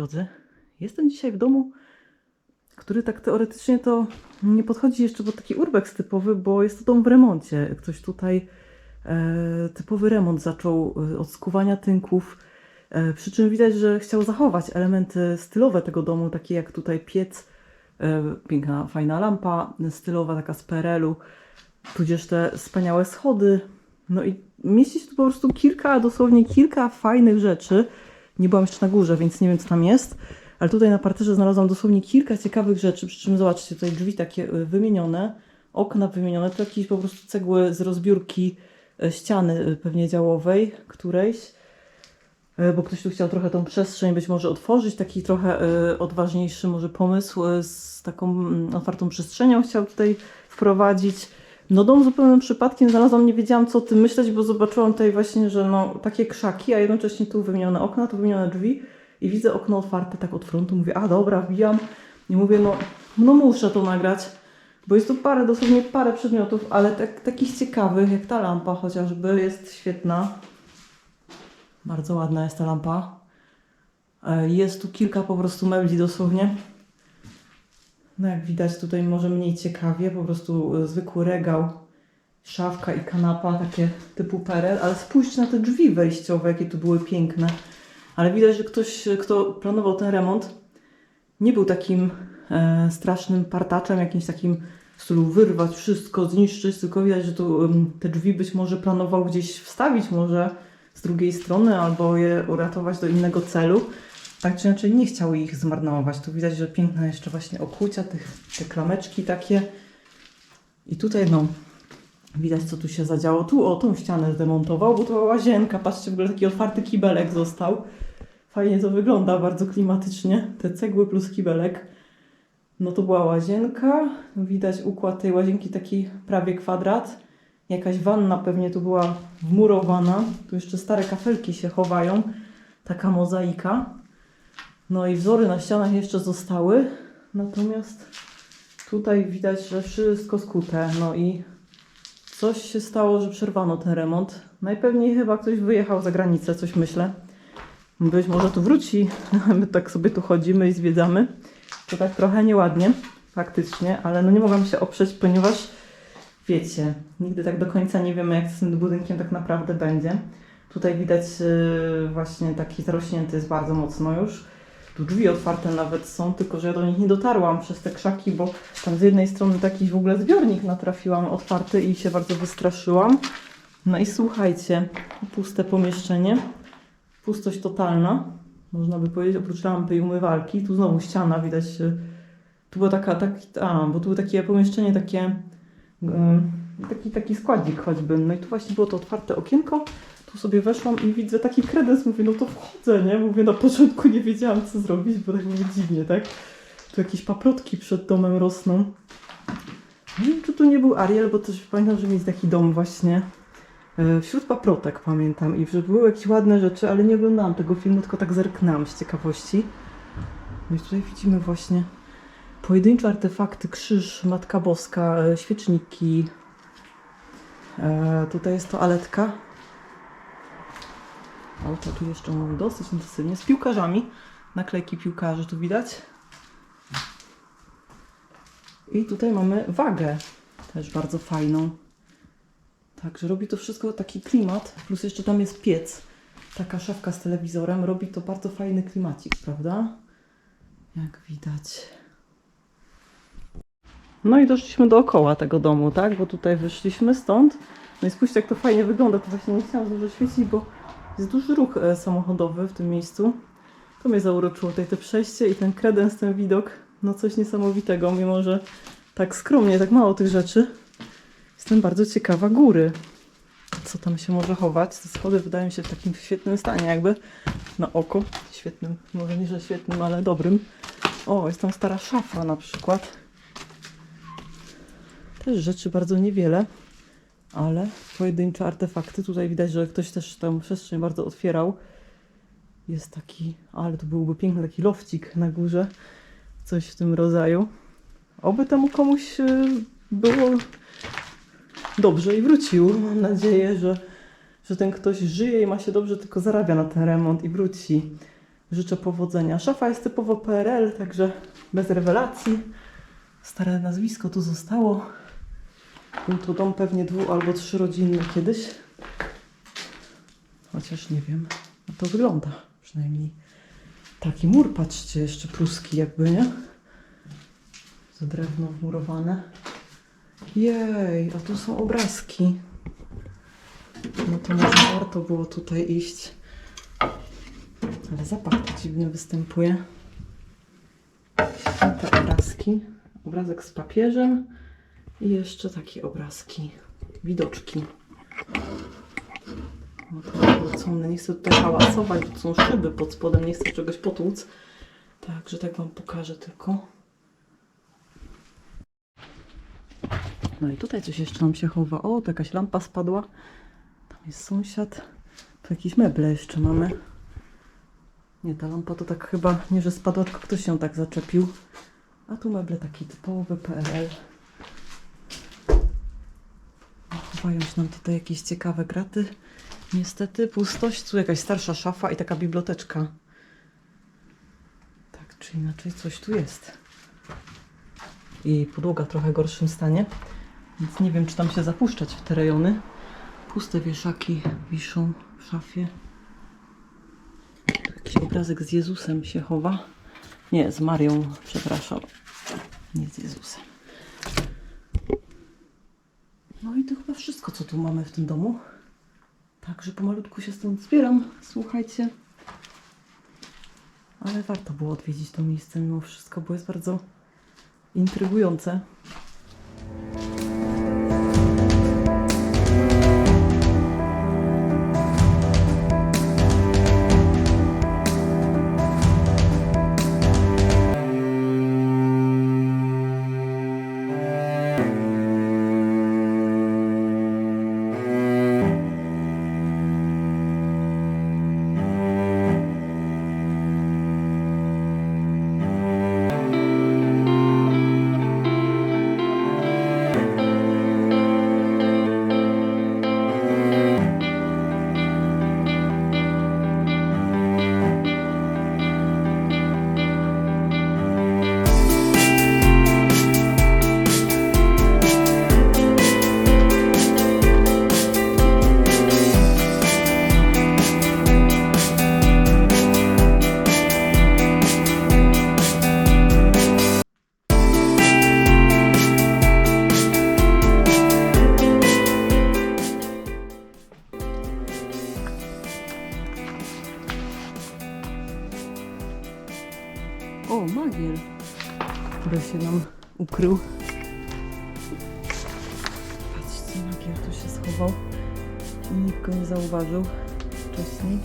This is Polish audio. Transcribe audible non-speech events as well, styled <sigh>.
Drodzy. Jestem dzisiaj w domu, który tak teoretycznie to nie podchodzi jeszcze pod taki urbex typowy, bo jest to dom w remoncie. Ktoś tutaj e, typowy remont zaczął e, od skuwania tynków. E, przy czym widać, że chciał zachować elementy stylowe tego domu, takie jak tutaj piec, e, piękna, fajna lampa stylowa, taka z PRL-u, tudzież te wspaniałe schody. No i mieści się tu po prostu kilka, dosłownie kilka fajnych rzeczy. Nie byłam jeszcze na górze, więc nie wiem, co tam jest. Ale tutaj na parterze znalazłam dosłownie kilka ciekawych rzeczy. Przy czym zobaczcie, tutaj drzwi takie y, wymienione, okna wymienione. To jakieś po prostu cegły z rozbiórki y, ściany y, pewnie działowej którejś. Bo ktoś tu chciał trochę tą przestrzeń być może otworzyć. Taki trochę odważniejszy może pomysł z taką mm, otwartą przestrzenią chciał tutaj wprowadzić. No dom zupełnym przypadkiem znalazłam, nie wiedziałam co o tym myśleć, bo zobaczyłam tutaj właśnie, że no takie krzaki, a jednocześnie tu wymienione okna, tu wymienione drzwi i widzę okno otwarte tak od frontu, mówię, a dobra, wbijam i mówię, no, no muszę to nagrać, bo jest tu parę, dosłownie parę przedmiotów, ale tak, takich ciekawych, jak ta lampa chociażby, jest świetna. Bardzo ładna jest ta lampa. E, Jest tu kilka po prostu mebli dosłownie. No jak widać tutaj może mniej ciekawie, po prostu e, zwykły regał, szafka i kanapa, takie typu perel, ale spójrzcie na te drzwi wejściowe, jakie tu były piękne. Ale widać, że ktoś, kto planował ten remont, nie był takim e, strasznym partaczem, jakimś takim w stylu wyrwać wszystko, zniszczyć, tylko widać, że tu em, te drzwi być może planował gdzieś wstawić może z drugiej strony albo je uratować do innego celu. Tak czy inaczej nie chciał ich zmarnować. Tu widać, że piękne jeszcze właśnie okucia, tych, te klameczki takie. I tutaj no, widać co tu się zadziało. Tu o, tą ścianę zdemontował, bo to łazienka. Patrzcie, w ogóle taki otwarty kibelek został. Fajnie to wygląda, bardzo klimatycznie. Te cegły plus kibelek. No to była łazienka. Widać układ tej łazienki taki prawie kwadrat. Jakaś wanna pewnie tu była wmurowana. Tu jeszcze stare kafelki się chowają. Taka mozaika. No i wzory na ścianach jeszcze zostały. Natomiast tutaj widać, że wszystko skute. No i coś się stało, że przerwano ten remont. Najpewniej chyba ktoś wyjechał za granicę, coś myślę. Być może tu wróci. <laughs> My tak sobie tu chodzimy i zwiedzamy. To tak trochę nieładnie, faktycznie, ale no nie mogłam się oprzeć, ponieważ wiecie, nigdy tak do końca nie wiemy, jak z tym budynkiem tak naprawdę będzie. Tutaj widać yy, właśnie taki zarośnięty jest bardzo mocno już. Tu drzwi otwarte nawet są, tylko że ja do nich nie dotarłam przez te krzaki, bo tam z jednej strony taki w ogóle zbiornik natrafiłam otwarty i się bardzo wystraszyłam. No i słuchajcie, puste pomieszczenie, pustość totalna, można by powiedzieć, oprócz lampy i umywalki. Tu znowu ściana, widać, y, tu była taka, tak, a, bo tu było takie pomieszczenie, takie, y, taki, taki składzik choćby. No i tu właśnie było to otwarte okienko, tu sobie weszłam i widzę taki kredens, mówię, no to wchodzę, nie? Mówię, na początku nie wiedziałam, co zrobić, bo tak mówię dziwnie, tak? Tu jakieś paprotki przed domem rosną. Nie wiem, czy tu nie był Ariel, bo też pamiętam, że mieć taki dom właśnie e, wśród paprotek, pamiętam. I że były jakieś ładne rzeczy, ale nie oglądałam tego filmu, tylko tak zerknęłam z ciekawości. No i tutaj widzimy właśnie pojedyncze artefakty, krzyż, Matka Boska, e, świeczniki. E, tutaj jest toaletka. Auta tu jeszcze mamy dosyć intensywnie. Z piłkarzami. Naklejki piłkarzy tu widać. I tutaj mamy wagę. Też bardzo fajną. Także robi to wszystko taki klimat. Plus jeszcze tam jest piec. Taka szafka z telewizorem. Robi to bardzo fajny klimacik, prawda? Jak widać. No i doszliśmy dookoła tego domu, tak? Bo tutaj wyszliśmy stąd. No i spójrzcie, jak to fajnie wygląda. To właśnie nie chciałam dużo świecić, bo jest duży ruch e, samochodowy w tym miejscu. To mnie zauroczyło tutaj te przejście i ten kredens, ten widok. No coś niesamowitego, mimo że tak skromnie, tak mało tych rzeczy. Jestem bardzo ciekawa góry. Co tam się może chować? Te schody wydają się w takim świetnym stanie, jakby na oko. Świetnym, może nie, że świetnym, ale dobrym. O, jest tam stara szafa na przykład. Też rzeczy bardzo niewiele, ale pojedyncze artefakty. Tutaj widać, że ktoś też tę przestrzeń bardzo otwierał. Jest taki, ale to byłby piękny taki lofcik na górze. Coś w tym rodzaju. Oby temu komuś y, było dobrze i wrócił. Mam nadzieję, że, że ten ktoś żyje i ma się dobrze, tylko zarabia na ten remont i wróci. życzę powodzenia. Szafa jest typowo PRL, także bez rewelacji. Stare nazwisko tu zostało. To dom pewnie dwu albo trzyrodzinny kiedyś. Chociaż nie wiem. No to wygląda przynajmniej. Taki mur, patrzcie, jeszcze pruski jakby, nie? Za drewno wmurowane. Jej, a tu są obrazki. No to może warto było tutaj iść. Ale zapach tu dziwnie występuje. Te obrazki. Obrazek z papieżem i jeszcze takie obrazki. Widoczki. Odwrócone. Nie chcę tutaj hałasować, bo są szyby pod spodem. Nie chcę czegoś potłuc. Także tak Wam pokażę tylko. No i tutaj coś jeszcze nam się chowa. O, to jakaś lampa spadła. Tam jest sąsiad. Tu jakieś meble jeszcze mamy. Nie, ta lampa to tak chyba nie, że spadła, tylko ktoś się tak zaczepił. A tu meble taki typowy PRL. Chowają się nam tutaj jakieś ciekawe kraty. Niestety pustość, tu jakaś starsza szafa i taka biblioteczka. Tak czy inaczej coś tu jest. I podłoga w trochę gorszym stanie. Więc nie wiem, czy tam się zapuszczać w te rejony. Puste wieszaki wiszą w szafie. Tu jakiś obrazek z Jezusem się chowa. Nie, z Marią, przepraszam. Nie z Jezusem. No i to chyba wszystko, co tu mamy w tym domu. Także pomalutku się stąd zbieram. Słuchajcie. Ale warto było odwiedzić to miejsce mimo wszystko, bo jest bardzo intrygujące. Który się nam ukrył. Patrzcie, magiel tu się schował nikt go nie zauważył wcześniej.